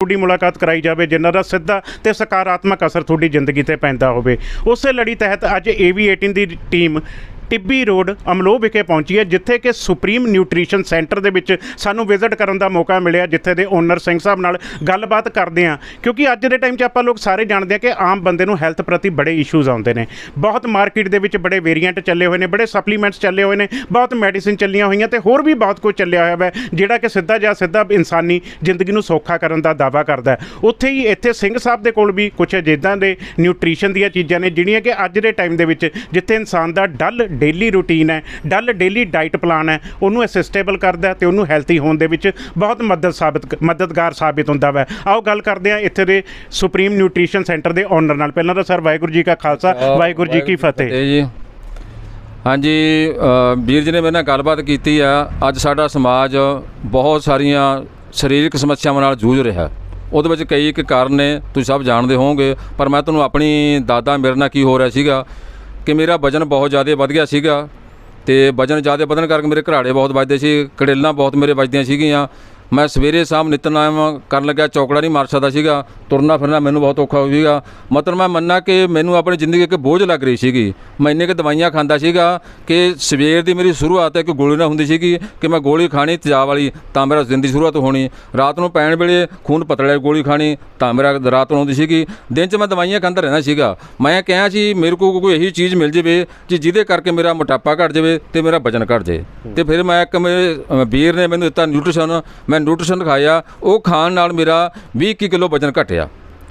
ਤੁਹਾਡੀ ਮੁਲਾਕਾਤ ਕਰਾਈ ਜਾਵੇ, ਜਿਨ੍ਹਾਂ ਦਾ ਸਿੱਧਾ ਤੇ ਸਕਾਰਾਤਮਕ ਅਸਰ ਤੁਹਾਡੀ ਜ਼ਿੰਦਗੀ ਤੇ ਪੈਂਦਾ ਹੋਵੇ। ਉਸੇ ਲੜੀ ਤਹਿਤ ਅੱਜ AV18 ਦੀ ਟੀਮ ਟਿੱਬੀ ਰੋਡ ਅਮਲੋਹ ਵਿਖੇ ਪਹੁੰਚੀ ਹੈ, ਜਿੱਥੇ ਕਿ ਸੁਪਰੀਮ ਨਿਊਟ੍ਰੀਸ਼ਨ ਸੈਂਟਰ ਦੇ ਵਿੱਚ ਸਾਨੂੰ ਵਿਜ਼ਿਟ ਕਰਨ ਦਾ ਮੌਕਾ ਮਿਲਿਆ, ਜਿੱਥੇ ਦੇ ਓਨਰ ਸਿੰਘ ਸਾਹਿਬ ਨਾਲ ਗੱਲਬਾਤ ਕਰਦੇ ਹਾਂ। ਕਿਉਂਕਿ ਅੱਜ ਦੇ ਟਾਈਮ 'ਚ ਆਪਾਂ ਲੋਕ ਸਾਰੇ ਜਾਣਦੇ ਹਾਂ ਕਿ ਆਮ ਬੰਦੇ ਨੂੰ ਹੈਲਥ ਪ੍ਰਤੀ ਬੜੇ ਇਸ਼ੂਜ਼ ਆਉਂਦੇ ਨੇ। ਬਹੁਤ ਮਾਰਕੀਟ ਦੇ ਵਿੱਚ ਬੜੇ ਵੇਰੀਐਂਟ ਚੱਲੇ ਹੋਏ ਨੇ, ਬੜੇ ਸਪਲੀਮੈਂਟਸ ਚੱਲੇ ਹੋਏ ਨੇ, ਬਹੁਤ ਮੈਡੀਸਿਨ ਚੱਲੀਆਂ ਹੋਈਆਂ ਤੇ ਹੋਰ ਵੀ ਬਹੁਤ ਕੁਝ ਚੱਲਿਆ ਹੋਇਆ ਹੈ ਜਿਹੜਾ ਕਿ ਸਿੱਧਾ ਜਾਂ ਸਿੱਧਾ ਇਨਸਾਨੀ ਜ਼ਿੰਦਗੀ ਨੂੰ ਸੌਖਾ ਕਰਨ ਦਾ ਦਾਅਵਾ ਕਰਦਾ ਹੈ। ਉੱਥੇ ਹੀ ਇੱਥੇ ਸਿੰਘ ਸਾਹਿਬ ਦੇ ਕੋਲ ਵੀ ਕੁਝ ਜਿੱਦਾਂ ਦੇ ਨਿਊਟ੍ਰੀਸ਼ਨ ਦੀਆਂ ਚੀਜ਼ਾਂ ਨੇ, ਜਿਹੜੀਆਂ ਕਿ ਅੱਜ ਦੇ ਟਾਈਮ ਦੇ ਵਿੱਚ ਜਿੱਥੇ ਇਨਸਾਨ ਦਾ ਡਲ ਡੇਲੀ ਰੂਟੀਨ ਹੈ ਡਲ ਡੇਲੀ ਡਾਈਟ ਪਲਾਨ ਹੈ ਉਹਨੂੰ ਅਸਿਸਟੇਬਲ ਕਰਦਾ ਤੇ ਉਹਨੂੰ ਹੈਲਥੀ ਹੋਣ ਦੇ ਵਿੱਚ ਬਹੁਤ ਮਦਦ ਸਾਬਤ ਮਦਦਗਾਰ ਸਾਬਿਤ ਹੁੰਦਾ ਵਾ। ਆਓ ਗੱਲ ਕਰਦੇ ਹਾਂ ਇੱਥੇ ਦੇ ਸੁਪਰੀਮ ਨਿਊਟ੍ਰੀਸ਼ਨ ਸੈਂਟਰ ਦੇ ਓਨਰ ਨਾਲ। ਪਹਿਲਾਂ ਤਾਂ ਸਰ ਵਾਹਿਗੁਰੂ ਜੀ ਕਾ ਖਾਲਸਾ ਵਾਹਿਗੁਰੂ ਜੀ ਕੀ ਫਤਿਹ। ਜੀ। ਹਾਂਜੀ ਵੀਰ ਜੀ ਨੇ ਮੇਰੇ ਨਾਲ ਗੱਲਬਾਤ ਕੀਤੀ ਆ। ਅੱਜ ਸਾਡਾ ਸਮਾਜ ਬਹੁਤ ਸਾਰੀਆਂ ਸਰੀਰਕ ਸਮੱਸਿਆਵਾਂ ਨਾਲ ਜੂਝ ਰਿਹਾ। ਉਹਦੇ ਵਿੱਚ ਕਈ ਇੱਕ ਕਾਰਨ ਨੇ ਤੁਸੀਂ ਸਭ ਜਾਣਦੇ ਹੋਵੋਗੇ ਪਰ ਮੈਂ ਤੁਹਾਨੂੰ ਆਪਣੀ ਦਾਦਾ ਮੇਰੇ ਨਾਲ ਕੀ ਹੋ ਰਿਹਾ ਸੀਗਾ। ਕਿ ਮੇਰਾ ਵਜਨ ਬਹੁਤ ਜ਼ਿਆਦਾ ਵੱਧ ਗਿਆ ਸੀਗਾ ਤੇ ਵਜਨ ਜ਼ਿਆਦਾ ਵਧਣ ਕਰਕੇ ਮੇਰੇ ਘਰਾੜੇ ਬਹੁਤ ਵੱਜਦੇ ਸੀ, ਕੜੇਲਾਂ ਬਹੁਤ ਮੇਰੇ ਵੱਜਦੀਆਂ ਸੀਗੀਆਂ। ਮੈਂ ਸਵੇਰੇ ਸ਼ਾਮ ਨਿਤਨਾਮ ਕਰਨ ਲੱਗਿਆ, ਚੌਕੜਾ ਨਹੀਂ ਮਾਰ ਸਕਦਾ ਸੀਗਾ। ਤੁਰਨਾ ਫਿਰਨਾ ਮੈਨੂੰ ਬਹੁਤ ਔਖਾ ਹੋ ਸੀਗਾ। ਮਤਲਬ ਮੈਂ ਮੰਨਣਾ ਕਿ ਮੈਨੂੰ ਆਪਣੀ ਜ਼ਿੰਦਗੀ ਇੱਕ ਬੋਝ ਲੱਗ ਰਹੀ ਸੀਗੀ। ਮੈਂ ਇੰਨੇ ਕਿ ਦਵਾਈਆਂ ਖਾਂਦਾ ਸੀਗਾ ਕਿ ਸਵੇਰ ਦੀ ਮੇਰੀ ਸ਼ੁਰੂਆਤ ਇੱਕ ਗੋਲੀ ਨਾਲ ਹੁੰਦੀ ਸੀਗੀ ਕਿ ਮੈਂ ਗੋਲੀ ਖਾਣੀ ਤੇਜ਼ਾਬ ਵਾਲੀ, ਤਾਂ ਮੇਰਾ ਦਿਨ ਦੀ ਸ਼ੁਰੂਆਤ ਹੋਣੀ। ਰਾਤ ਨੂੰ ਪੈਣ ਵੇਲੇ ਖੂਨ ਪਤਲੇ ਵਾਲੀ ਗੋਲੀ ਖਾਣੀ, ਤਾਂ ਮੇਰਾ ਰਾਤ ਨੂੰ ਆਉਂਦੀ ਸੀਗੀ। ਦਿਨ 'ਚ ਮੈਂ ਦਵਾਈਆਂ ਖਾਂਦਾ ਰਹਿੰਦਾ ਸੀਗਾ। ਮੈਂ ਕਿਹਾ ਸੀ ਮੇਰੇ ਕੋਲ ਕੋਈ ਇਹੀ ਚੀਜ਼ ਮਿਲ ਜਾਵੇ ਕਿ ਜਿਹਦੇ ਕਰਕੇ ਮੇਰਾ ਮੋਟਾਪਾ ਘਟ ਜਾਵੇ ਤੇ ਮੇਰਾ ਵਜਨ ਘਟ ਜਾਵੇ ਤੇ ਫਿਰ ਮੈਂ ਇੱਕ ਮੇਰੇ ਵੀਰ ਨੇ ਮੈਨੂੰ ਦਿੱਤਾ ਨਿਊਟ੍ਰੀਸ਼ਨ ਮੈਂ ਨਿਊਟ੍ਰੀਸ਼ਨ ਖਾਇਆ। ਉਹ ਖਾਣ ਨਾਲ ਮੇਰਾ 20 ਇੱਕੀ ਕਿਲੋ ਵਜਨ ਘਟਿਆ।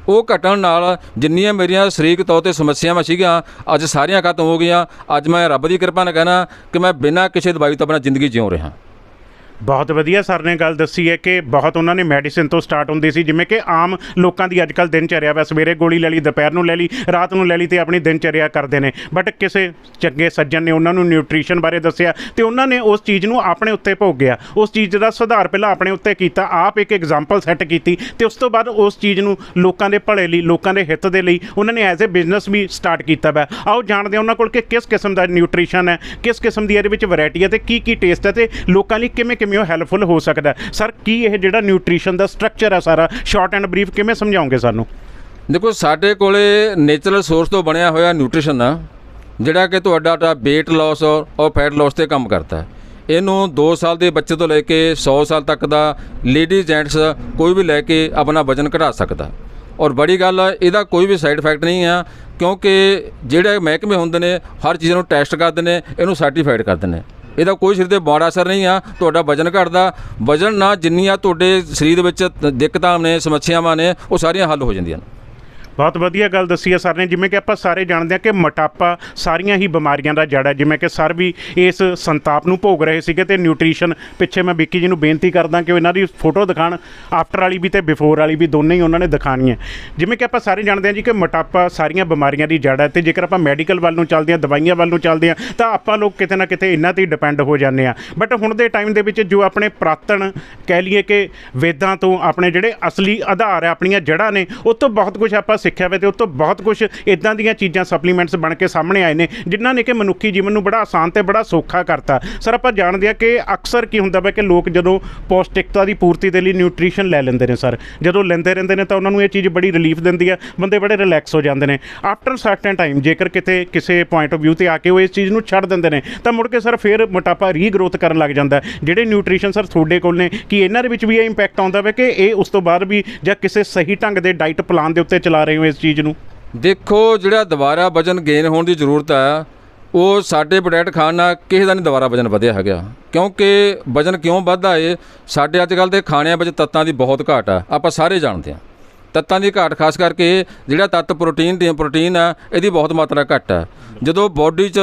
ਉਹ ਘਟਣ ਨਾਲ ਜਿੰਨੀਆਂ ਮੇਰੀਆਂ ਸਰੀਰਕ ਤੌਰ ਤੇ ਸਮੱਸਿਆਵਾਂ ਸੀਗੀਆਂ, ਅੱਜ ਸਾਰੀਆਂ ਖਤਮ ਹੋ ਗਈਆਂ। ਅੱਜ ਮੈਂ ਰੱਬ ਦੀ ਕਿਰਪਾ ਨਾਲ ਕਹਿਣਾ ਕਿ ਮੈਂ ਬਿਨਾਂ ਕਿਸੇ ਦਵਾਈ ਤੋਂ ਆਪਣਾ ਜ਼ਿੰਦਗੀ ਜਿਉ ਰਿਹਾ। ਬਹੁਤ ਵਧੀਆ ਸਰ ਨੇ ਗੱਲ ਦੱਸੀ ਹੈ ਕਿ ਬਹੁਤ ਉਹਨਾਂ ਨੇ ਮੈਡੀਸਿਨ ਤੋਂ ਸਟਾਰਟ ਹੁੰਦੀ ਸੀ, ਜਿਵੇਂ ਕਿ ਆਮ ਲੋਕਾਂ ਦੀ ਅੱਜ ਕੱਲ੍ਹ ਦਿਨ ਚਰਿਆ ਵਾ, ਸਵੇਰੇ ਗੋਲੀ ਲੈ ਲਈ, ਦੁਪਹਿਰ ਨੂੰ ਲੈ ਲਈ, ਰਾਤ ਨੂੰ ਲੈ ਲਈ ਤੇ ਆਪਣੀ ਦਿਨਚਰਿਆ ਕਰਦੇ ਨੇ। ਬਟ ਕਿਸੇ ਚੰਗੇ ਸੱਜਣ ਨੇ ਉਹਨਾਂ ਨੂੰ ਨਿਊਟ੍ਰੀਸ਼ਨ ਬਾਰੇ ਦੱਸਿਆ ਤੇ ਉਹਨਾਂ ਨੇ ਉਸ ਚੀਜ਼ ਨੂੰ ਆਪਣੇ ਉੱਤੇ ਭੋਗਿਆ। ਉਸ ਚੀਜ਼ ਦਾ ਸੁਧਾਰ ਪਹਿਲਾਂ ਆਪਣੇ ਉੱਤੇ ਕੀਤਾ, ਆਪ ਇੱਕ ਐਗਜ਼ਾਮਪਲ ਸੈੱਟ ਕੀਤੀ ਤੇ ਉਸ ਤੋਂ ਬਾਅਦ ਉਸ ਚੀਜ਼ ਨੂੰ ਲੋਕਾਂ ਦੇ ਭਲੇ ਲਈ, ਲੋਕਾਂ ਦੇ ਹਿੱਤ ਦੇ ਲਈ ਉਹਨਾਂ ਨੇ ਐਜ਼ ਅ ਬਿਜ਼ਨਸ ਵੀ ਸਟਾਰਟ ਕੀਤਾ ਵਾ। ਆਓ ਜਾਣਦੇ ਹਾਂ ਉਹਨਾਂ ਕੋਲ ਕਿ ਕਿਸ ਕਿਸਮ ਦਾ ਨਿਊਟ੍ਰੀਸ਼ਨ ਹੈ, ਕਿਸ ਕਿਸਮ ਦੀ ਇਹਦੇ ਵਿੱਚ ਵੈਰਾਈਟੀ ਹੈ ਤੇ ਕੀ ਕੀ ਟੇਸਟ ਹੈ ਤੇ ਲੋਕਾਂ ਲਈ ਕਿਵੇਂ ਕਿਵੇਂ ਉਹ ਹੈਲਪਫੁਲ ਹੋ ਸਕਦਾ ਸਰ ਕੀ ਇਹ ਜਿਹੜਾ ਨਿਊਟ੍ਰੀਸ਼ਨ ਦਾ ਸਟਰਕਚਰ ਹੈ ਸਾਰਾ ਸ਼ਾਰਟ ਐਂਡ ਬਰੀਫ ਕਿਵੇਂ ਸਮਝਾਉਂਗੇ ਸਾਨੂੰ? ਦੇਖੋ, ਸਾਡੇ ਕੋਲੇ ਨੇਚਰਲ ਸੋਰਸ ਤੋਂ ਬਣਿਆ ਹੋਇਆ ਨਿਊਟ੍ਰੀਸ਼ਨ ਆ, ਜਿਹੜਾ ਕਿ ਤੁਹਾਡਾ ਤਾਂ weight loss ਔਰ ਫੈਟ loss ਤੇ ਕੰਮ ਕਰਦਾ ਹੈ। ਇਹਨੂੰ 2 ਸਾਲ ਦੇ ਬੱਚੇ ਤੋਂ ਲੈ ਕੇ 100 ਸਾਲ ਤੱਕ ਦਾ ਲੇਡੀਜ਼ ਜੈਂਟਸ ਕੋਈ ਵੀ ਲੈ ਕੇ ਆਪਣਾ ਵਜਨ ਘਟਾ ਸਕਦਾ ਔਰ ਬੜੀ ਗੱਲ ਇਹਦਾ ਕੋਈ ਵੀ ਸਾਈਡ ਇਫੈਕਟ ਨਹੀਂ ਆ, ਕਿਉਂਕਿ ਜਿਹੜੇ ਮਹਿਕਮੇ ਹੁੰਦੇ ਨੇ, ਹਰ ਚੀਜ਼ ਨੂੰ ਟੈਸਟ ਕਰਦੇ ਨੇ, ਇਹਨੂੰ ਸਰਟੀਫਾਈਡ ਕਰਦੇ ਨੇ। ਇਹਦਾ ਕੋਈ ਸਰੀਰ ਤੇ ਮਾੜਾ ਅਸਰ ਨਹੀਂ ਆ, ਤੁਹਾਡਾ ਵਜਨ ਘਟਦਾ। ਵਜਨ ਨਾਲ ਜਿੰਨੀਆਂ ਤੁਹਾਡੇ ਸਰੀਰ ਦੇ ਵਿੱਚ ਦਿੱਕਤਾਂ ਨੇ, ਸਮੱਸਿਆਵਾਂ ਨੇ, ਉਹ ਸਾਰੀਆਂ ਹੱਲ ਹੋ ਜਾਂਦੀਆਂ ਨੇ। ਬਹੁਤ ਵਧੀਆ ਗੱਲ ਦੱਸੀ ਹੈ ਸਰ ਨੇ, ਜਿਵੇਂ ਕਿ ਆਪਾਂ ਸਾਰੇ ਜਾਣਦੇ ਹਾਂ ਕਿ ਮੋਟਾਪਾ ਸਾਰੀਆਂ ਹੀ ਬਿਮਾਰੀਆਂ ਦਾ ਜੜ ਹੈ ਜਿਵੇਂ ਕਿ ਸਰ ਵੀ ਇਸ ਸੰਤਾਪ ਨੂੰ ਭੋਗ ਰਹੇ ਸੀਗੇ ਤੇ ਨਿਊਟ੍ਰੀਸ਼ਨ ਪਿੱਛੇ ਮੈਂ ਵਿੱਕੀ ਜੀ ਨੂੰ ਬੇਨਤੀ ਕਰਦਾ ਕਿ ਉਹ ਇਹਨਾਂ ਦੀ ਫੋਟੋ ਦਿਖਾਣ, ਆਫਟਰ ਵਾਲੀ ਵੀ ਤੇ ਬਿਫੋਰ ਵਾਲੀ ਵੀ ਦੋਨੇ ਹੀ ਉਹਨਾਂ ਨੇ ਦਿਖਾਣੀ ਹੈ ਜਿਵੇਂ ਕਿ ਆਪਾਂ ਸਾਰੇ ਜਾਣਦੇ ਹਾਂ ਜੀ ਕਿ ਮੋਟਾਪਾ ਸਾਰੀਆਂ ਬਿਮਾਰੀਆਂ ਦੀ ਜੜ ਹੈ ਤੇ ਜੇਕਰ ਆਪਾਂ ਮੈਡੀਕਲ ਵੱਲ ਨੂੰ ਚੱਲਦੇ ਹਾਂ, ਦਵਾਈਆਂ ਵੱਲ ਨੂੰ ਚੱਲਦੇ ਹਾਂ, ਤਾਂ ਆਪਾਂ ਲੋਕ ਕਿਤੇ ਨਾ ਕਿਤੇ ਇਹਨਾਂ ਤੇ ਹੀ ਡਿਪੈਂਡ ਹੋ ਜਾਂਦੇ ਆ ਬਟ ਹੁਣ ਦੇ ਟਾਈਮ ਦੇ ਵਿੱਚ ਜੋ ਆਪਣੇ ਪ੍ਰਾਤਨ ਕਹਿ ਲਈਏ ਕਿ ਵੇਦਾਂ ਤੋਂ ਆਪਣੇ ਜਿਹੜੇ ਅਸਲੀ ਆਧਾਰ ਹੈ ਆਪਣੀਆਂ ਜੜ੍ਹਾਂ ਨੇ, ਉਹ ਤੋਂ ਬਹੁਤ ਕੁਝ ਆਪਾਂ ਸਿੱਖਿਆ ਵੇ ਤੇ ਉਹ ਤੋਂ ਬਹੁਤ ਕੁਝ ਇਦਾਂ ਦੀਆਂ ਚੀਜ਼ਾਂ ਸਪਲੀਮੈਂਟਸ ਬਣ ਕੇ ਸਾਹਮਣੇ ਆਏ ਨੇ, ਜਿਨ੍ਹਾਂ ਨੇ ਕਿ ਮਨੁੱਖੀ ਜੀਵਨ ਨੂੰ ਬੜਾ ਆਸਾਨ ਤੇ ਬੜਾ ਸੌਖਾ ਕਰਤਾ। ਸਰ ਆਪਾਂ ਜਾਣਦੇ ਆ ਕਿ ਅਕਸਰ ਕੀ ਹੁੰਦਾ ਵਾ ਕਿ ਲੋਕ ਜਦੋਂ ਪੌਸ਼ਟਿਕਤਾ ਦੀ ਪੂਰਤੀ ਦੇ ਲਈ ਨਿਊਟ੍ਰੀਸ਼ਨ ਲੈ ਲੈਂਦੇ ਨੇ ਸਰ ਜਦੋਂ ਲੈਂਦੇ ਰਹਿੰਦੇ ਨੇ ਤਾਂ ਉਹਨਾਂ ਨੂੰ ਇਹ ਚੀਜ਼ ਬੜੀ ਰਿਲੀਫ ਦਿੰਦੀ ਆ, ਬੰਦੇ ਬੜੇ ਰਿਲੈਕਸ ਹੋ ਜਾਂਦੇ ਨੇ। ਆਫਟਰ ਸਰਟਨ ਟਾਈਮ ਜੇਕਰ ਕਿਤੇ ਕਿਸੇ ਪੁਆਇੰਟ ਆਫ View ਤੇ ਆ ਕੇ ਉਹ ਇਸ ਚੀਜ਼ ਨੂੰ ਛੱਡ ਦਿੰਦੇ ਨੇ, ਤਾਂ ਮੁੜ ਕੇ ਸਰ ਫਿਰ ਮੋਟਾਪਾ ਰੀਗਰੋਥ ਕਰਨ ਲੱਗ ਜਾਂਦਾ। ਜਿਹੜੇ ਨਿਊਟ੍ਰੀਸ਼ਨ ਸਰ ਤੁਹਾਡੇ ਕੋਲ ਨੇ, ਕਿ ਇਹਨਾਂ ਦੇ ਵਿੱਚ ਵੀ ਇਹ ਇੰਪੈਕਟ ਆਉਂਦਾ ਵਾ ਕਿ ਇਹ ਉਸ ਤੋਂ ਬਾਅਦ ਵੀ ਜਾਂ ਕਿਸੇ ਸਹੀ ਢੰਗ ਦੇ ਡਾਈਟ ਪਲਾਨ ਦੇ ਉੱਤੇ ਚਲਾ ਰਹੇ ਹੋ ਇਸ ਚੀਜ਼ ਨੂੰ? ਦੇਖੋ, ਜਿਹੜਾ ਦੁਬਾਰਾ ਵਜਨ ਗੇਨ ਹੋਣ ਦੀ ਜ਼ਰੂਰਤ ਆ, ਉਹ ਸਾਡੇ ਪ੍ਰੋਡਕਟ ਖਾਣ ਨਾਲ ਕਿਸੇ ਦਾ ਨਹੀਂ ਦੁਬਾਰਾ ਵਜਨ ਵਧਿਆ ਹੈਗਾ। ਕਿਉਂਕਿ ਵਜਨ ਕਿਉਂ ਵੱਧਦਾ ਏ? ਸਾਡੇ ਅੱਜ ਕੱਲ੍ਹ ਦੇ ਖਾਣਿਆਂ ਵਿੱਚ ਤੱਤਾਂ ਦੀ ਬਹੁਤ ਘਾਟ ਆ। ਆਪਾਂ ਸਾਰੇ ਜਾਣਦੇ ਹਾਂ ਤੱਤਾਂ ਦੀ ਘਾਟ, ਖਾਸ ਕਰਕੇ ਜਿਹੜਾ ਤੱਤ ਪ੍ਰੋਟੀਨ ਦੀ ਪ੍ਰੋਟੀਨ ਆ, ਇਹਦੀ ਬਹੁਤ ਮਾਤਰਾ ਘੱਟ ਆ। ਜਦੋਂ ਬਾਡੀ 'ਚ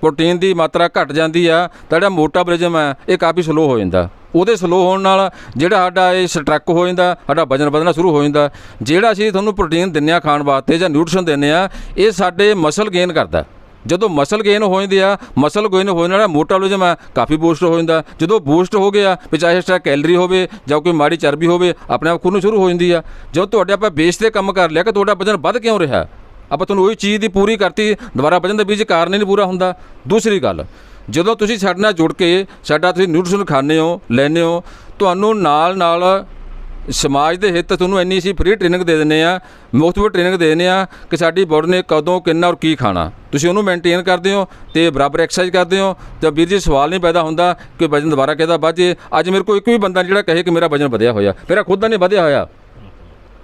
ਪ੍ਰੋਟੀਨ ਦੀ ਮਾਤਰਾ ਘਟ ਜਾਂਦੀ ਆ, ਤਾਂ ਜਿਹੜਾ ਮੋਟਾਬਲਿਜ਼ਮ ਆ, ਇਹ ਕਾਫੀ ਸਲੋ ਹੋ ਜਾਂਦਾ। ਉਹਦੇ ਸਲੋ ਹੋਣ ਨਾਲ ਜਿਹੜਾ ਸਾਡਾ ਇਹ ਸਟਰੱਕ ਹੋ ਜਾਂਦਾ, ਸਾਡਾ ਵਜਨ ਵਧਣਾ ਸ਼ੁਰੂ ਹੋ ਜਾਂਦਾ। ਜਿਹੜਾ ਅਸੀਂ ਤੁਹਾਨੂੰ ਪ੍ਰੋਟੀਨ ਦਿੰਨੇ ਆ ਖਾਣ ਵਾਸਤੇ ਜਾਂ ਨਿਊਟ੍ਰੀਸ਼ਨ ਦਿੰਨੇ ਆ, ਇਹ ਸਾਡੇ ਮਸਲ ਗੇਨ ਕਰਦਾ। ਜਦੋਂ ਮਸਲ ਗੇਨ ਹੋ ਜਾਂਦੇ ਆ, ਮਸਲ ਗੇਨ ਹੋਣ ਨਾਲ ਮੋਟਾਬੋਲਿਜ਼ਮ ਆ, ਕਾਫੀ ਬੂਸਟ ਹੋ ਜਾਂਦਾ। ਜਦੋਂ ਬੂਸਟ ਹੋ ਗਿਆ ਵੀ ਚਾਹੇ ਐਕਸਟਰਾ ਕੈਲਰੀ ਹੋਵੇ ਜਾਂ ਕੋਈ ਮਾੜੀ ਚਰਬੀ ਹੋਵੇ, ਆਪਣੇ ਆਪ ਖੁਦ ਨੂੰ ਸ਼ੁਰੂ ਹੋ ਜਾਂਦੀ ਆ। ਜਦੋਂ ਤੁਹਾਡੇ ਆਪਾਂ ਬੇਸ ਤੇ ਕੰਮ ਕਰ ਲਿਆ ਕਿ ਤੁਹਾਡਾ ਵਜਨ ਵੱਧ ਕਿਉਂ ਰਿਹਾ? ਆਪਾਂ ਤੁਹਾਨੂੰ ਉਹੀ ਚੀਜ਼ ਦੀ ਪੂਰੀ ਕਰਤੀ, ਦੁਬਾਰਾ ਵਜਨ ਦਾ ਬੀਜ ਕਾਰਨ ਹੀ ਨਹੀਂ ਪੂਰਾ ਹੁੰਦਾ। ਦੂਸਰੀ ਗੱਲ, ਜਦੋਂ ਤੁਸੀਂ ਸਾਡੇ ਨਾਲ ਜੁੜ ਕੇ, ਸਾਡਾ ਤੁਸੀਂ ਨਿਊਟ੍ਰੀਸ਼ਨ ਖਾਂਦੇ ਹੋ, ਲੈਂਦੇ ਹੋ, ਤੁਹਾਨੂੰ ਨਾਲ ਨਾਲ ਸਮਾਜ ਦੇ ਹਿੱਤ ਤੁਹਾਨੂੰ ਇੰਨੀ ਅਸੀਂ ਫ੍ਰੀ ਟ੍ਰੇਨਿੰਗ ਦੇ ਦਿੰਦੇ ਆ, ਮੁਫਤ ਵਿੱਚ ਟ੍ਰੇਨਿੰਗ ਦੇ ਦਿੰਦੇ ਆ ਕਿ ਸਾਡੀ ਬੋਡੀ ਨੇ ਕਦੋਂ, ਕਿੰਨਾ ਔਰ ਕੀ ਖਾਣਾ। ਤੁਸੀਂ ਉਹਨੂੰ ਮੇਨਟੇਨ ਕਰਦੇ ਹੋ ਤੇ ਬਰਾਬਰ ਐਕਸਰਸਾਈਜ਼ ਕਰਦੇ ਹੋ। ਤਾਂ ਵੀਰ ਜੀ, ਸਵਾਲ ਨਹੀਂ ਪੈਦਾ ਹੁੰਦਾ ਕਿ ਵਜਨ ਦੁਬਾਰਾ ਕਿਹਦਾ ਵੱਧ। ਜੇ ਅੱਜ ਮੇਰੇ ਕੋਲ ਇੱਕ ਵੀ ਬੰਦਾ ਜਿਹੜਾ ਕਹੇ ਕਿ ਮੇਰਾ ਵਜਨ ਵਧਿਆ ਹੋਇਆ। ਮੇਰਾ ਖੁਦ ਦਾ ਨਹੀਂ ਵਧਿਆ ਹੋਇਆ।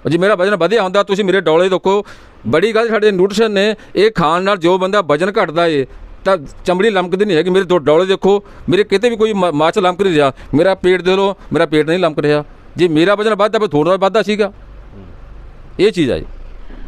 ਜੇ, ਮੇਰਾ ਵਜਨ ਵਧਿਆ ਹੁੰਦਾ, ਤੁਸੀਂ ਮੇਰੇ ਡੌਲੇ ਦੇਖੋ। ਬੜੀ ਗੱਲ ਸਾਡੇ ਨਿਊਟ੍ਰੀਸ਼ਨ ਨੇ, ਇਹ ਖਾਣ ਨਾਲ ਜੋ ਬੰਦਾ ਵਜਨ ਘਟਦਾ ਏ, ਤਾਂ ਚਮੜੀ ਲਮਕਦੀ ਨਹੀਂ ਹੈਗੀ। ਮੇਰੇ ਦੋ ਡੌਲੇ ਦੇਖੋ। ਮੇਰੇ ਕਿਤੇ ਵੀ ਕੋਈ ਮਾਚ ਲਮਕ ਨਹੀਂ ਰਿਹਾ। ਮੇਰਾ ਪੇਟ ਦੇ ਲੋ ਮੇਰਾ ਪੇਟ ਨਹੀਂ ਲਮਕ ਰਿਹਾ। ਜੇ ਮੇਰਾ ਵਜਨ ਵੱਧਦਾ, ਫਿਰ ਥੋੜਾ ਵੱਧਦਾ ਸੀਗਾ। ਇਹ ਚੀਜ਼ ਆ ਜੀ।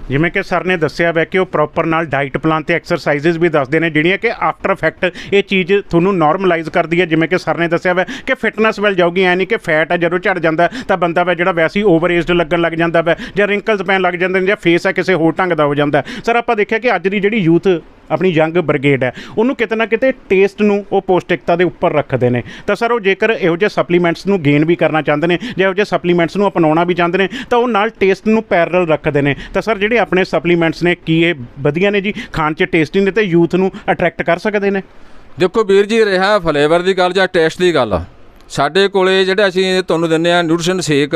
ਜਿਵੇਂ ਕਿ ਸਰ ਨੇ ਦੱਸਿਆ ਵੈ ਕਿ ਉਹ ਪ੍ਰੋਪਰ ਨਾਲ ਡਾਈਟ ਪਲਾਨ ਤੇ ਐਕਸਰਸਾਈਜ਼ਸ ਵੀ ਦੱਸਦੇ ਨੇ, ਜਿਹੜੀਆਂ ਕਿ ਆਫਟਰ ਇਫੈਕਟ ਇਹ ਚੀਜ਼ ਤੁਹਾਨੂੰ ਨਾਰਮਲਾਈਜ਼ ਕਰਦੀ ਹੈ। ਜਿਵੇਂ ਕਿ ਸਰ ਨੇ ਦੱਸਿਆ ਵੈ ਕਿ ਫਿਟਨੈਸ ਵੱਲ ਜਾਊਗੀ ਐ ਨਹੀਂ ਕਿ ਫੈਟ ਆ, ਜਦੋਂ ਝੜ ਜਾਂਦਾ, ਤਾਂ ਬੰਦਾ ਵੈ ਜਿਹੜਾ ਵੈਸੇ ਹੀ ਓਵਰ ਏਜਡ ਲੱਗਣ ਲੱਗ ਜਾਂਦਾ ਵੈ, ਜਾਂ ਰਿੰਕਲਸ ਪੈਣ ਲੱਗ ਜਾਂਦੇ ਨੇ, ਜਾਂ ਫੇਸ ਹੈ ਕਿਸੇ ਹੋਰ ਢੰਗ ਦਾ ਹੋ ਜਾਂਦਾ। ਸਰ ਆਪਾਂ ਦੇਖਿਆ ਕਿ ਅੱਜ ਦੀ ਜਿਹੜੀ ਯੂਥ ਆਪਣੀ ਯੰਗ ਬ੍ਰਿਗੇਡ ਹੈ। ਉਹਨੂੰ ਕਿਤੇ ਨਾ ਕਿਤੇ ਟੇਸਟ ਨੂੰ ਉਹ ਪੌਸ਼ਟਿਕਤਾ ਦੇ ਉੱਪਰ ਰੱਖਦੇ ਨੇ। ਤਾਂ ਸਰ ਉਹ ਜੇਕਰ ਇਹੋ ਜਿਹੇ ਸਪਲੀਮੈਂਟਸ ਨੂੰ ਗੇਨ ਵੀ ਕਰਨਾ ਚਾਹੁੰਦੇ ਨੇ ਜਾਂ ਇਹੋ ਜਿਹੇ ਸਪਲੀਮੈਂਟਸ ਨੂੰ ਅਪਣਾਉਣਾ ਵੀ ਚਾਹੁੰਦੇ ਨੇ, ਤਾਂ ਉਹ ਨਾਲ ਟੇਸਟ ਨੂੰ ਪੈਰਲ ਰੱਖਦੇ ਨੇ। ਤਾਂ ਸਰ ਜਿਹੜੇ ਆਪਣੇ ਸਪਲੀਮੈਂਟਸ ਨੇ, ਕੀ ਇਹ ਵਧੀਆ ਨੇ ਜੀ? ਖਾਣ 'ਚ ਟੇਸਟੀ ਨੇ ਤੇ ਯੂਥ ਨੂੰ ਅਟਰੈਕਟ ਕਰ ਸਕਦੇ ਨੇ? ਦੇਖੋ ਵੀਰ ਜੀ, ਰਿਹਾ ਫਲੇਵਰ ਦੀ ਗੱਲ ਜਾਂ ਟੇਸਟ ਦੀ ਗੱਲ। ਸਾਡੇ ਕੋਲੇ ਜਿਹੜਾ ਅਸੀਂ ਤੁਹਾਨੂੰ ਦਿੰਦੇ ਆ ਨਿਊਟ੍ਰੀਸ਼ਨ ਸ਼ੇਕ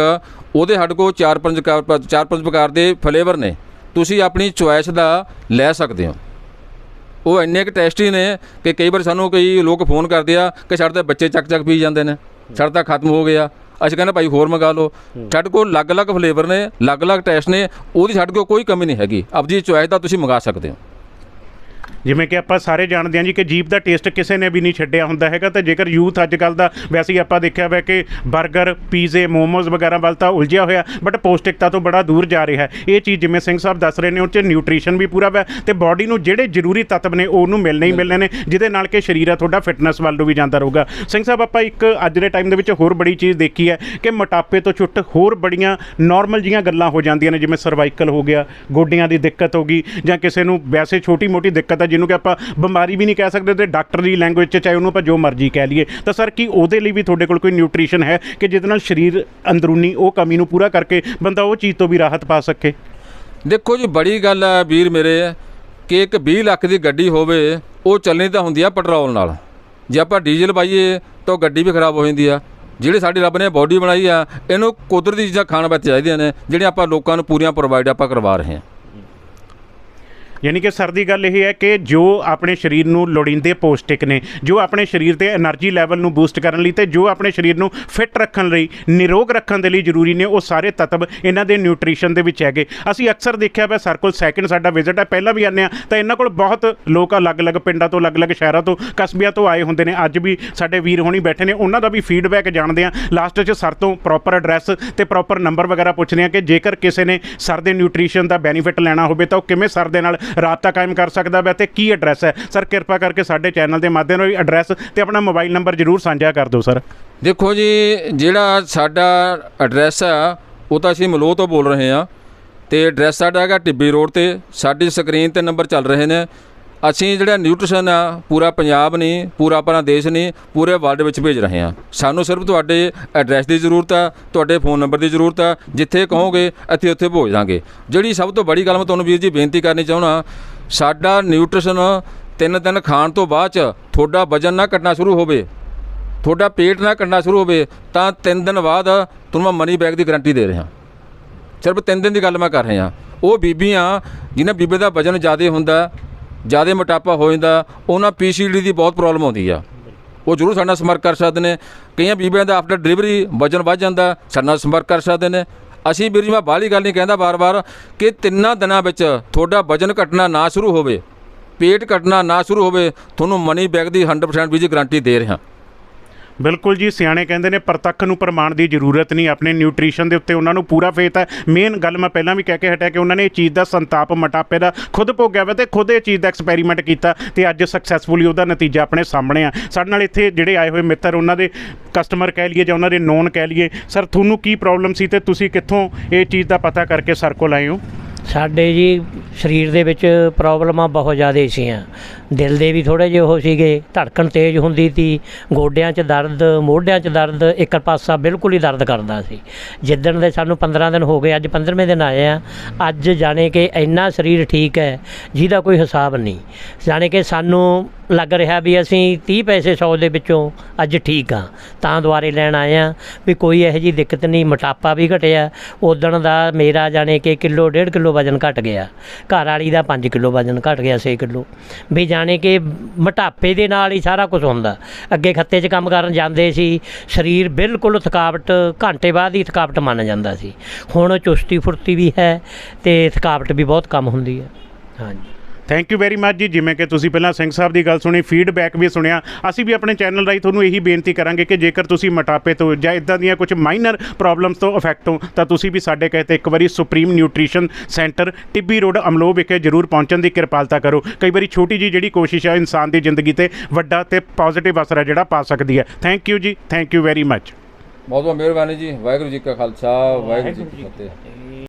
ਉਹਦੇ ਸਾਡੇ ਕੋਲ ਚਾਰ ਪੰਜ ਕਾਰ- ਚਾਰ ਪੰਜ ਪ੍ਰਕਾਰ ਦੇ ਫਲੇਵਰ ਨੇ। ਤੁਸੀਂ ਆਪਣੀ ਚੁਆਇਸ ਦਾ ਲੈ ਸਕਦੇ ਹੋ। ਉਹ ਇੰਨੇ ਕੁ ਟੇਸਟੀ ਨੇ ਕਿ ਕਈ ਵਾਰ ਸਾਨੂੰ ਕਈ ਲੋਕ ਫੋਨ ਕਰਦੇ ਆ ਕਿ ਸਾਡੇ ਤਾਂ ਬੱਚੇ ਚੱਕ ਚੱਕ ਪੀ ਜਾਂਦੇ ਨੇ ਸਾਡਾ ਤਾਂ ਖਤਮ ਹੋ ਗਿਆ। ਅਸੀਂ ਕਹਿੰਦੇ ਭਾਈ ਹੋਰ ਮੰਗਾ ਲਓ। ਸਾਡੇ ਕੋਲ ਅਲੱਗ-ਅਲੱਗ ਫਲੇਵਰ ਨੇ ਅਲੱਗ-ਅਲੱਗ ਟੇਸਟ ਨੇ ਉਹਦੀ ਸਾਡੇ ਕੋਲ ਕੋਈ ਕਮੀ ਨਹੀਂ ਹੈਗੀ। ਆਪਣੀ ਚੁਆਇਸ ਦਾ ਤੁਸੀਂ ਮੰਗਾ ਸਕਦੇ ਹੋ। ਜਿਵੇਂ ਕਿ ਆਪਾਂ ਸਾਰੇ ਜਾਣਦੇ ਹਾਂ ਜੀ ਕਿ ਜੀਭ ਦਾ ਟੇਸਟ ਕਿਸੇ ਨੇ ਵੀ ਨਹੀਂ ਛੱਡਿਆ ਹੁੰਦਾ ਹੈਗਾ, ਤੇ ਜੇਕਰ ਯੂਥ ਅੱਜ ਕੱਲ ਦਾ, ਵੈਸੇ ਹੀ ਆਪਾਂ ਦੇਖਿਆ ਹੋਇਆ ਕਿ 버ਗਰ ਪੀਜ਼ੇ ਮੋਮੋਜ਼ ਵਗੈਰਾ ਵੱਲ ਤਾਂ ਉਲਝਿਆ ਹੋਇਆ ਬਟ ਪੌਸ਼ਟਿਕਤਾ ਤੋਂ ਬੜਾ ਦੂਰ ਜਾ ਰਿਹਾ ਹੈ। ਇਹ ਚੀਜ਼ ਜਿਵੇਂ ਸਿੰਘ ਸਾਹਿਬ ਦੱਸ ਰਹੇ ਨੇ, ਉਹ 'ਚ ਨਿਊਟ੍ਰੀਸ਼ਨ ਵੀ ਪੂਰਾ ਹੈ ਤੇ ਬਾਡੀ ਨੂੰ ਜਿਹੜੇ ਜ਼ਰੂਰੀ ਤੱਤਵ ਨੇ, ਉਹਨੂੰ ਮਿਲਣੇ ਹੀ ਮਿਲਣੇ ਨੇ, ਜਿਹਦੇ ਨਾਲ ਕਿ ਸਰੀਰ ਆ, ਤੁਹਾਡਾ ਫਿਟਨੈਸ ਵੱਲ ਨੂੰ ਵੀ ਜਾਂਦਾ ਰਹੂਗਾ। ਸਿੰਘ ਸਾਹਿਬ, ਆਪਾਂ ਇੱਕ ਅੱਜ ਦੇ ਟਾਈਮ ਦੇ ਵਿੱਚ ਹੋਰ ਬੜੀ ਚੀਜ਼ ਦੇਖੀ ਹੈ ਕਿ ਮੋਟਾਪੇ ਤੋਂ ਛੁੱਟ ਹੋਰ ਬੜੀਆਂ ਨਾਰਮਲ ਜੀਆਂ ਗੱਲਾਂ ਹੋ ਜਾਂਦੀਆਂ ਨੇ, ਜਿਵੇਂ ਸਰਵਾਈਕਲ ਹੋ ਗਿਆ, ਗੋਡਿਆਂ ਦੀ ਦਿੱਕਤ ਹੋ ਗਈ, ਜਾਂ ਕਿਸੇ ਨੂੰ ਵੈਸੇ ਛੋਟੀ ਮੋਟੀ ਦਿੱਕਤ ਹੈ ਜਿਹਨੂੰ ਕਿ ਆਪਾਂ ਬਿਮਾਰੀ ਵੀ ਨਹੀਂ ਕਹਿ ਸਕਦੇ ਤੇ ਡਾਕਟਰ ਦੀ ਲੈਂਗੁਏਜ 'ਚ ਚਾਹੇ ਉਹਨੂੰ ਆਪਾਂ ਜੋ ਮਰਜ਼ੀ ਕਹਿ ਲਈਏ। ਤਾਂ ਸਰ, ਕੀ ਉਹਦੇ ਲਈ ਵੀ ਤੁਹਾਡੇ ਕੋਲ ਕੋਈ ਨਿਊਟ੍ਰੀਸ਼ਨ ਹੈ ਕਿ ਜਿਹਦੇ ਨਾਲ ਸਰੀਰ ਅੰਦਰੂਨੀ ਉਹ ਕਮੀ ਨੂੰ ਪੂਰਾ ਕਰਕੇ ਬੰਦਾ ਉਹ ਚੀਜ਼ ਤੋਂ ਵੀ ਰਾਹਤ ਪਾ ਸਕੇ? ਦੇਖੋ ਜੀ, ਬੜੀ ਗੱਲ ਹੈ ਵੀਰ ਮੇਰੇ, ਕਿ ਇੱਕ 20 ਲੱਖ ਦੀ ਗੱਡੀ ਹੋਵੇ, ਉਹ ਚੱਲਣੀ ਤਾਂ ਹੁੰਦੀ ਆ ਪੈਟਰੋਲ ਨਾਲ। ਜੇ ਆਪਾਂ ਡੀਜ਼ਲ ਪਾਈਏ ਤਾਂ ਉਹ ਗੱਡੀ ਵੀ ਖਰਾਬ ਹੋ ਜਾਂਦੀ ਆ। ਜਿਹੜੇ ਸਾਡੀ ਰੱਬ ਨੇ ਬਾਡੀ ਬਣਾਈ ਆ, ਇਹਨੂੰ ਕੁਦਰਤੀ ਚੀਜ਼ਾਂ ਖਾਣ ਵਿੱਚ ਚਾਹੀਦੀਆਂ ਨੇ, ਜਿਹੜੀਆਂ ਆਪਾਂ ਲੋਕਾਂ ਨੂੰ ਪੂਰੀਆਂ ਪ੍ਰੋਵਾਈਡ ਆਪਾਂ ਕਰਵਾ ਰਹੇ ਹਾਂ। ਯਾਨੀ ਕਿ ਸਰ ਦੀ ਗੱਲ ਇਹ ਹੈ ਕਿ ਜੋ ਆਪਣੇ ਸਰੀਰ ਨੂੰ ਲੋੜੀਂਦੇ ਪੌਸ਼ਟਿਕ ਨੇ, ਜੋ ਆਪਣੇ ਸਰੀਰ ਤੇ એનર્ਜੀ ਲੈਵਲ ਨੂੰ ਬੂਸਟ ਕਰਨ ਲਈ ਤੇ ਜੋ ਆਪਣੇ ਸਰੀਰ ਨੂੰ ਫਿਟ ਰੱਖਣ ਲਈ, ਨਿਰੋਗ ਰੱਖਣ ਦੇ ਲਈ ਜ਼ਰੂਰੀ ਨੇ, ਉਹ ਸਾਰੇ ਤੱਤਵ ਇਹਨਾਂ ਦੇ ਨਿਊਟ੍ਰੀਸ਼ਨ ਦੇ ਵਿੱਚ ਹੈਗੇ। ਅਸੀਂ ਅਕਸਰ ਦੇਖਿਆ ਪਿਆ, ਸਰ ਕੋਲ ਸੈਕਿੰਡ ਸਾਡਾ ਵਿਜ਼ਿਟ ਹੈ, ਪਹਿਲਾਂ ਵੀ ਆਨੇ ਆ ਤਾਂ ਇਹਨਾਂ ਕੋਲ ਬਹੁਤ ਲੋਕ ਅਲੱਗ-ਅਲੱਗ ਪਿੰਡਾਂ ਤੋਂ, ਅਲੱਗ-ਅਲੱਗ ਸ਼ਹਿਰਾਂ ਤੋਂ, ਕਸਬਿਆਂ ਤੋਂ ਆਏ ਹੁੰਦੇ ਨੇ। ਅੱਜ ਵੀ ਸਾਡੇ ਵੀਰ ਹੋਣੀ ਬੈਠੇ ਨੇ, ਉਹਨਾਂ ਦਾ ਵੀ ਫੀਡਬੈਕ ਜਾਣਦੇ ਆ ਲਾਸਟ 'ਚ ਸਰ ਤੋਂ ਪ੍ਰੋਪਰ ਐਡਰੈਸ ਤੇ ਪ੍ਰੋਪਰ ਨੰਬਰ ਵਗੈਰਾ ਪੁੱਛਦੇ ਆ ਕਿ ਜੇਕਰ ਕਿਸੇ ਨੇ ਸਰ ਦੇ ਨਿਊਟ੍ਰੀਸ਼ਨ ਦਾ ਬੈਨੀਫਿਟ ਲੈਣਾ ਹੋਵੇ, ਤਾਂ ਉਹ ਕਿਵੇਂ ਸਰ ਦੇ ਨਾਲ ਰਾਬਤਾ ਕਾਇਮ ਕਰ ਸਕਦਾ ਹੈ ਤੇ ਕੀ ਐਡਰੈਸ ਹੈ? ਸਰ ਕਿਰਪਾ ਕਰਕੇ ਸਾਡੇ ਚੈਨਲ ਦੇ ਮਾਧਿਅਮ ਨਾਲ ਐਡਰੈਸ ਤੇ ਆਪਣਾ ਮੋਬਾਈਲ ਨੰਬਰ ਜ਼ਰੂਰ ਸਾਂਝਾ ਕਰ ਦਿਓ ਸਰ ਦੇਖੋ ਜੀ, ਜਿਹੜਾ ਸਾਡਾ ਐਡਰੈਸ ਆ, ਉਹ ਤਾਂ ਅਸੀਂ ਮਲੋਹ ਤੋਂ ਬੋਲ ਰਹੇ ਹਾਂ ਤੇ ਐਡਰੈਸ ਸਾਡਾ ਹੈਗਾ ਟਿੱਬੀ ਰੋਡ ਤੇ। ਸਾਡੀ ਸਕਰੀਨ ਤੇ ਨੰਬਰ ਚੱਲ ਰਹੇ ਨੇ। ਅਸੀਂ ਜਿਹੜਾ ਨਿਊਟ੍ਰੀਸ਼ਨ ਆ, ਪੂਰਾ ਪੰਜਾਬ ਨਹੀਂ ਪੂਰਾ ਆਪਣਾ ਦੇਸ਼ ਨਹੀਂ ਪੂਰੇ ਵਰਲਡ ਵਿੱਚ ਭੇਜ ਰਹੇ ਹਾਂ। ਸਾਨੂੰ ਸਿਰਫ ਤੁਹਾਡੇ ਐਡਰੈਸ ਦੀ ਜ਼ਰੂਰਤ ਆ, ਤੁਹਾਡੇ ਫੋਨ ਨੰਬਰ ਦੀ ਜ਼ਰੂਰਤ ਆ, ਜਿੱਥੇ ਕਹੋਗੇ, ਅਸੀਂ ਉੱਥੇ ਭੇਜ ਦਾਂਗੇ। ਜਿਹੜੀ ਸਭ ਤੋਂ ਬੜੀ ਗੱਲ ਮੈਂ ਤੁਹਾਨੂੰ ਵੀਰ ਜੀ ਬੇਨਤੀ ਕਰਨੀ ਚਾਹੁੰਦਾ, ਸਾਡਾ ਨਿਊਟ੍ਰੀਸ਼ਨ ਤਿੰਨ ਦਿਨ ਖਾਣ ਤੋਂ ਬਾਅਦ ਚ ਤੁਹਾਡਾ ਵਜਨ ਨਾ ਘਟਣਾ ਸ਼ੁਰੂ ਹੋਵੇ, ਤੁਹਾਡਾ ਪੇਟ ਨਾ ਘਟਣਾ ਸ਼ੁਰੂ ਹੋਵੇ, ਤਾਂ ਤਿੰਨ ਦਿਨ ਬਾਅਦ ਤੁਹਾਨੂੰ ਮੈਂ ਮਨੀ ਬੈਗ ਦੀ ਗਾਰੰਟੀ ਦੇ ਰਿਹਾ। ਸਿਰਫ ਤਿੰਨ ਦਿਨ ਦੀ ਗੱਲ ਮੈਂ ਕਰ ਰਿਹਾ। ਉਹ ਬੀਬੀਆਂ, ਜਿਨ੍ਹਾਂ ਬੀਬੇ ਦਾ ਵਜਨ ਜ਼ਿਆਦਾ ਹੁੰਦਾ ਜ਼ਿਆਦਾ ਮੋਟਾਪਾ ਹੋ ਜਾਂਦਾ, ਉਹਨਾਂ ਪੀਸੀਡੀ ਦੀ ਬਹੁਤ ਪ੍ਰੋਬਲਮ ਆਉਂਦੀ ਆ। ਉਹ ਜ਼ਰੂਰ ਸਾਡੇ ਨਾਲ ਸੰਪਰਕ ਕਰ ਸਕਦੇ ਨੇ। ਕਈਆਂ ਬੀਬੀਆਂ ਦਾ ਆਫਟਰ ਡਿਲੀਵਰੀ ਵਜਨ ਵੱਧ ਜਾਂਦਾ, ਸਾਡੇ ਨਾਲ ਸੰਪਰਕ ਕਰ ਸਕਦੇ ਨੇ। ਅਸੀਂ ਵੀਰ ਜੀ, ਮੈਂ ਬਾਹਲੀ ਗੱਲ ਨਹੀਂ ਕਹਿੰਦਾ ਬਾਰ-ਬਾਰ ਕਿ ਤਿੰਨਾਂ ਦਿਨਾਂ ਵਿੱਚ ਤੁਹਾਡਾ ਵਜਨ ਘਟਣਾ ਨਾ ਸ਼ੁਰੂ ਹੋਵੇ, ਪੇਟ ਘਟਣਾ ਨਾ ਸ਼ੁਰੂ ਹੋਵੇ, ਤੁਹਾਨੂੰ ਮਨੀ ਬੈਗ ਦੀ 100% ਵੀ ਜੀ ਗਾਰੰਟੀ ਦੇ ਰਿਹਾ। ਬਿਲਕੁਲ ਜੀ, ਸਿਆਣੇ ਕਹਿੰਦੇ ਨੇ ਪ੍ਰਤੱਖ ਨੂੰ ਪ੍ਰਮਾਣ ਦੀ ਜ਼ਰੂਰਤ ਨਹੀਂ, ਆਪਣੇ ਨਿਊਟ੍ਰੀਸ਼ਨ ਦੇ ਉੱਤੇ ਉਹਨਾਂ ਨੂੰ ਪੂਰਾ ਫੇਥ ਹੈ। ਮੇਨ ਗੱਲ ਮੈਂ ਪਹਿਲਾਂ ਵੀ ਕਹਿ ਕੇ ਹਟਿਆ ਕਿ ਉਹਨਾਂ ਨੇ ਇਹ ਚੀਜ਼ ਦਾ ਸੰਤਾਪ ਮਟਾਪੇ ਦਾ ਖੁਦ ਭੋਗਿਆ ਵਾ ਤੇ ਖੁਦ ਇਹ ਚੀਜ਼ ਦਾ ਐਕਸਪੈਰੀਮੈਂਟ ਕੀਤਾ ਤੇ ਅੱਜ ਸਕਸੈਸਫੁਲੀ ਉਹਦਾ ਨਤੀਜਾ ਆਪਣੇ ਸਾਹਮਣੇ ਆ। ਸਾਡੇ ਨਾਲ ਇੱਥੇ ਜਿਹੜੇ ਆਏ ਹੋਏ ਮਿੱਤਰ, ਉਹਨਾਂ ਦੇ ਕਸਟਮਰ ਕਹਿ ਲਈਏ ਜਾਂ ਉਹਨਾਂ ਦੇ ਨੋਨ ਕਹਿ ਲਈਏ, ਸਰ ਤੁਹਾਨੂੰ ਕੀ ਪ੍ਰੋਬਲਮ ਸੀ ਤੇ ਤੁਸੀਂ ਕਿੱਥੋਂ ਇਹ ਚੀਜ਼ ਦਾ ਪਤਾ ਕਰਕੇ ਸਰ ਕੋਲ ਆਏ ਹੋ? ਸਾਡੇ ਜੀ, ਸਰੀਰ ਦੇ ਵਿੱਚ ਪ੍ਰੋਬਲਮਾਂ ਬਹੁਤ ਜ਼ਿਆਦਾ ਸੀਆਂ। ਦਿਲ ਦੇ ਵੀ ਥੋੜੇ ਜਿਹੇ ਉਹ ਸੀਗੇ, ਧੜਕਣ ਤੇਜ਼ ਹੁੰਦੀ ਤੀ, ਗੋਡਿਆਂ 'ਚ ਦਰਦ, ਮੋਢਿਆਂ 'ਚ ਦਰਦ, ਇੱਕ ਪਾਸਾ ਬਿਲਕੁਲ ਹੀ ਦਰਦ ਕਰਦਾ ਸੀ। ਜਿੱਦਣ ਦੇ ਸਾਨੂੰ 15 ਦਿਨ ਹੋ ਗਏ, ਅੱਜ 15ਵੇਂ ਦਿਨ ਆਏ ਆ, ਅੱਜ ਜਾਣੇ ਕਿ ਇੰਨਾ ਸਰੀਰ ਠੀਕ ਹੈ, ਜਿਹਦਾ ਕੋਈ ਹਿਸਾਬ ਨਹੀਂ। ਜਾਣੇ ਕਿ ਸਾਨੂੰ ਲੱਗ ਰਿਹਾ ਵੀ ਅਸੀਂ 30 ਪੈਸੇ 100 ਦੇ ਵਿੱਚੋਂ ਅੱਜ ਠੀਕ ਆ ਤਾਂ ਦੁਆਰੇ ਲੈਣ ਆਏ ਆ ਵੀ ਕੋਈ ਇਹੋ ਜੀ ਦਿੱਕਤ ਨਹੀਂ, ਮੋਟਾਪਾ ਵੀ ਘਟਿਆ, ਉਦਣ ਦਾ ਮੇਰਾ ਜਾਣੇ ਕਿ ਕਿਲੋ, ਡੇਢ ਕਿਲੋ ਵਜਨ ਘਟ ਗਿਆ। ਘਰ ਵਾਲੀ ਦਾ 5 ਕਿਲੋ ਵਜਨ ਘਟ ਗਿਆ 6 ਕਿਲੋ। ਵੀ ਜਾਣੇ ਕਿ ਮੋਟਾਪੇ ਦੇ ਨਾਲ ਹੀ ਸਾਰਾ ਕੁਝ ਹੁੰਦਾ। ਅੱਗੇ ਖੱਤੇ 'ਚ ਕੰਮ ਕਰਨ ਜਾਂਦੇ ਸੀ, ਸਰੀਰ ਬਿਲਕੁਲ ਥਕਾਵਟ, ਘੰਟੇ ਬਾਅਦ ਹੀ ਥਕਾਵਟ ਮੰਨ ਜਾਂਦਾ ਸੀ। ਹੁਣ ਚੁਸਤੀ ਫੁਰਤੀ ਵੀ ਹੈ ਤੇ ਥਕਾਵਟ ਵੀ ਬਹੁਤ ਕਮ ਹੁੰਦੀ ਹੈ। ਹਾਂਜੀ। ਥੈਂਕ ਯੂ ਵੈਰੀ ਮੱਚ ਜੀ। ਜਿਵੇਂ ਕਿ ਤੁਸੀਂ ਪਹਿਲਾਂ ਸਿੰਘ ਸਾਹਿਬ ਦੀ ਗੱਲ ਸੁਣੀ ਫੀਡਬੈਕ ਵੀ ਸੁਣਿਆ। ਅਸੀਂ ਵੀ ਆਪਣੇ ਚੈਨਲ ਰਾਹੀਂ ਤੁਹਾਨੂੰ ਇਹੀ ਬੇਨਤੀ ਕਰਾਂਗੇ ਕਿ ਜੇਕਰ ਤੁਸੀਂ ਮੋਟਾਪੇ ਤੋਂ ਜਾਂ ਇਦਾਂ ਦੀਆਂ ਕੁਝ ਮਾਈਨਰ ਪ੍ਰੋਬਲਮਸ ਤੋਂ ਅਫੈਕਟ ਹੋ ਤਾਂ ਤੁਸੀਂ ਵੀ ਸਾਡੇ ਕਹੇ ਤੇ ਇੱਕ ਵਾਰੀ supreme nutrition centre Tibbi road Amloh ਵਿਖੇ ਜਰੂਰ ਪਹੁੰਚਣ ਦੀ ਕਿਰਪਾਲਤਾ ਕਰੋ। ਕਈ ਵਾਰੀ ਛੋਟੀ ਜੀ ਜਿਹੜੀ ਕੋਸ਼ਿਸ਼ ਹੈ ਇਨਸਾਨ ਦੀ ਜ਼ਿੰਦਗੀ ਤੇ ਵੱਡਾ ਤੇ ਪੋਜ਼ਿਟਿਵ ਅਸਰ ਹੈ ਜਿਹੜਾ ਪਾ ਸਕਦੀ ਹੈ। ਥੈਂਕ ਯੂ ਜੀ। ਥੈਂਕ ਯੂ ਵੈਰੀ ਮੱਚ ਬਹੁਤ ਬਹੁਤ ਮਿਹਰਬਾਨੀ ਜੀ। ਵਾਹਿਗੁਰੂ ਜੀ ਕਾ ਖਾਲਸਾ ਵਾਹਿਗੁਰੂ ਜੀ ਕੀ ਫਤਿਹ।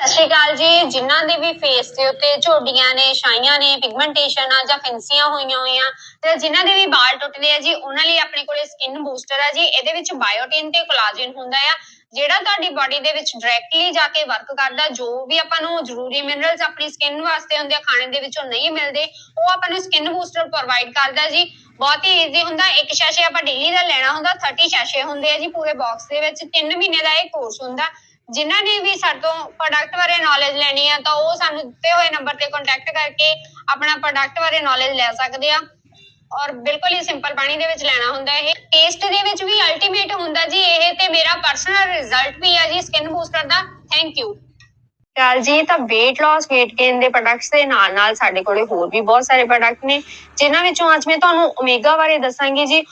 ਸਤਿ ਸ਼੍ਰੀ ਅਕਾਲ ਜੀ। ਜਿਨ੍ਹਾਂ ਦੇ ਵੀ ਫੇਸ ਦੇ ਉੱਤੇ ਝੋਡੀਆਂ ਨੇ, ਛਾਈਆਂ ਨੇ ਪਿਗਮੈਂਟੇਸ਼ਨ ਆ ਜਾਂ ਫਿੰਸੀਆਂ ਹੋਈਆਂ ਹੋਈਆਂ ਤੇ ਜਿਨ੍ਹਾਂ ਦੇ ਵੀ ਵਾਲ ਟੁੱਟਦੇ ਆ ਜੀ, ਉਹਨਾਂ ਲਈ ਆਪਣੇ ਕੋਲੇ ਸਕਿਨ ਬੂਸਟਰ ਆ ਜੀ। ਇਹਦੇ ਵਿੱਚ ਬਾਇਓਟਿਨ ਤੇ ਕੋਲਾਜਨ ਹੁੰਦਾ ਆ, ਜਿਹੜਾ ਤੁਹਾਡੀ ਬਾਡੀ ਦੇ ਵਿੱਚ ਡਾਇਰੈਕਟਲੀ ਜਾ ਕੇ ਵਰਕ ਕਰਦਾ, ਜੋ ਵੀ ਆਪਾਂ ਨੂੰ ਜ਼ਰੂਰੀ ਮਿਨਰਲਸ ਆਪਣੀ ਸਕਿਨ ਵਾਸਤੇ ਹੁੰਦੇ ਆ, ਖਾਣੇ ਦੇ ਵਿੱਚੋਂ ਨਹੀਂ ਮਿਲਦੇ, ਉਹ ਆਪਾਂ ਨੂੰ ਸਕਿਨ ਬੂਸਟਰ ਪ੍ਰੋਵਾਈਡ ਕਰਦਾ ਜੀ। ਬਹੁਤ ਹੀ ਈਜ਼ੀ ਹੁੰਦਾ, ਇੱਕ ਸ਼ੈਸ਼ੇ ਆਪਾਂ ਡੇਲੀ ਦਾ ਲੈਣਾ ਹੁੰਦਾ 30 ਸ਼ੈਸ਼ੇ ਹੁੰਦੇ ਆ ਜੀ ਪੂਰੇ ਬਾਕਸ ਦੇ ਵਿੱਚ 3 ਮਹੀਨੇ ਦਾ ਇਹ ਕੋਰਸ ਹੁੰਦਾ। ਜਿਨ੍ਹਾਂ ਨੇ ਵੀ ਸਾਡੇ ਤੋਂ ਪ੍ਰੋਡਕਟ ਬਾਰੇ ਨੌਲੇਜ ਲੈਣੀ ਆ, ਤਾਂ ਉਹ ਸਾਨੂੰ ਦਿੱਤੇ ਹੋਏ ਨੰਬਰ ਤੇ ਕੰਟੈਕਟ ਕਰਕੇ ਆਪਣਾ ਪ੍ਰੋਡਕਟ ਬਾਰੇ ਨੌਲੇਜ ਲੈ ਸਕਦੇ ਆ। ਔਰ ਬਿਲਕੁਲ ਹੀ ਸਿੰਪਲ ਪਾਣੀ ਦੇ ਵਿੱਚ ਲੈਣਾ ਹੁੰਦਾ ਇਹ। ਟੇਸਟ ਦੇ ਵਿੱਚ ਵੀ ਅਲਟੀਮੇਟ ਹੁੰਦਾ ਜੀ ਇਹ ਤੇ ਮੇਰਾ ਪਰਸਨਲ ਰਿਜ਼ਲਟ ਵੀ ਹੈ ਜੀ ਸਕਿਨ ਬੂਸਟਰ ਦਾ। ਥੈਂਕ ਯੂ ਚਾਲ ਜੀ, ਤਾਂ weight loss, weight gain ਦੇ ਪ੍ਰੋਡਕਟਸ ਦੇ ਨਾਲ ਨਾਲ ਸਾਡੇ ਕੋਲੇ ਹੋਰ ਵੀ ਬਹੁਤ ਸਾਰੇ ਪ੍ਰੋਡਕਟ ਨੇ, ਜਿਨ੍ਹਾਂ ਵਿੱਚੋਂ ਅੱਜ ਮੈਂ ਤੁਹਾਨੂੰ ਓਮੇਗਾ ਬਾਰੇ ਦੱਸਾਂਗੀ ਜੀ।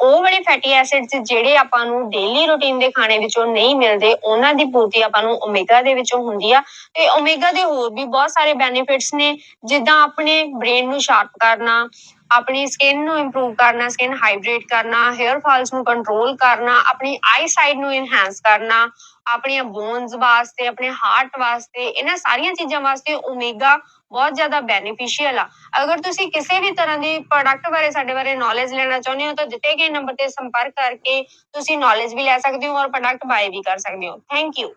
ਉਹ ਵਾਲੇ ਫੈਟੀ ਐਸਿਡਸ ਜਿਹੜੇ ਆਪਾਂ ਨੂੰ ਡੇਲੀ ਰੂਟੀਨ ਦੇ ਖਾਣੇ ਵਿੱਚੋਂ ਨਹੀਂ ਮਿਲਦੇ, ਉਹਨਾਂ ਦੀ ਪੂਰਤੀ ਆਪਾਂ ਨੂੰ ਓਮੇਗਾ ਦੇ ਵਿੱਚੋਂ ਹੁੰਦੀ ਆ। ਤੇ ਓਮੇਗਾ ਦੇ ਹੋਰ ਵੀ ਬਹੁਤ ਸਾਰੇ ਬੈਨੀਫਿਟਸ ਨੇ, ਜਿੱਦਾਂ ਆਪਣੇ ਬ੍ਰੇਨ ਨੂੰ ਸ਼ਾਰਪ ਕਰਨਾ, ਆਪਣੀ ਸਕਿਨ ਨੂੰ ਇੰਪਰੂਵ ਕਰਨਾ ਸਕਿਨ ਹਾਈਡਰੇਟ ਕਰਨਾ ਹੇਅਰ ਫਾਲਸ ਨੂੰ ਕੰਟਰੋਲ ਕਰਨਾ, ਆਪਣੀ ਆਈ ਸਾਈਡ ਨੂੰ ਇਨਹੈਂਸ ਕਰਨਾ, ਆਪਣੀਆਂ ਬੋਨਸ ਵਾਸਤੇ, ਆਪਣੇ ਹਾਰਟ ਵਾਸਤੇ, ਇਹਨਾਂ ਸਾਰੀਆਂ ਚੀਜ਼ਾਂ ਵਾਸਤੇ ਓਮੇਗਾ ਬਹੁਤ ਜ਼ਿਆਦਾ ਬੈਨੀਫੀਸ਼ੀਅਲ ਆ। ਅਗਰ ਤੁਸੀਂ ਕਿਸੇ ਵੀ ਤਰ੍ਹਾਂ ਦੀ ਪ੍ਰੋਡਕਟ ਬਾਰੇ ਸਾਡੇ ਬਾਰੇ ਨੌਲੇਜ ਲੈਣਾ ਚਾਹੁੰਦੇ ਹੋ, ਤਾਂ ਦਿੱਤੇ ਗਏ ਨੰਬਰ ਤੇ ਸੰਪਰਕ ਕਰਕੇ ਤੁਸੀਂ ਨੌਲੇਜ ਵੀ ਲੈ ਸਕਦੇ ਹੋ ਔਰ ਪ੍ਰੋਡਕਟ ਬਾਏ ਵੀ ਕਰ ਸਕਦੇ ਹੋ। Thank you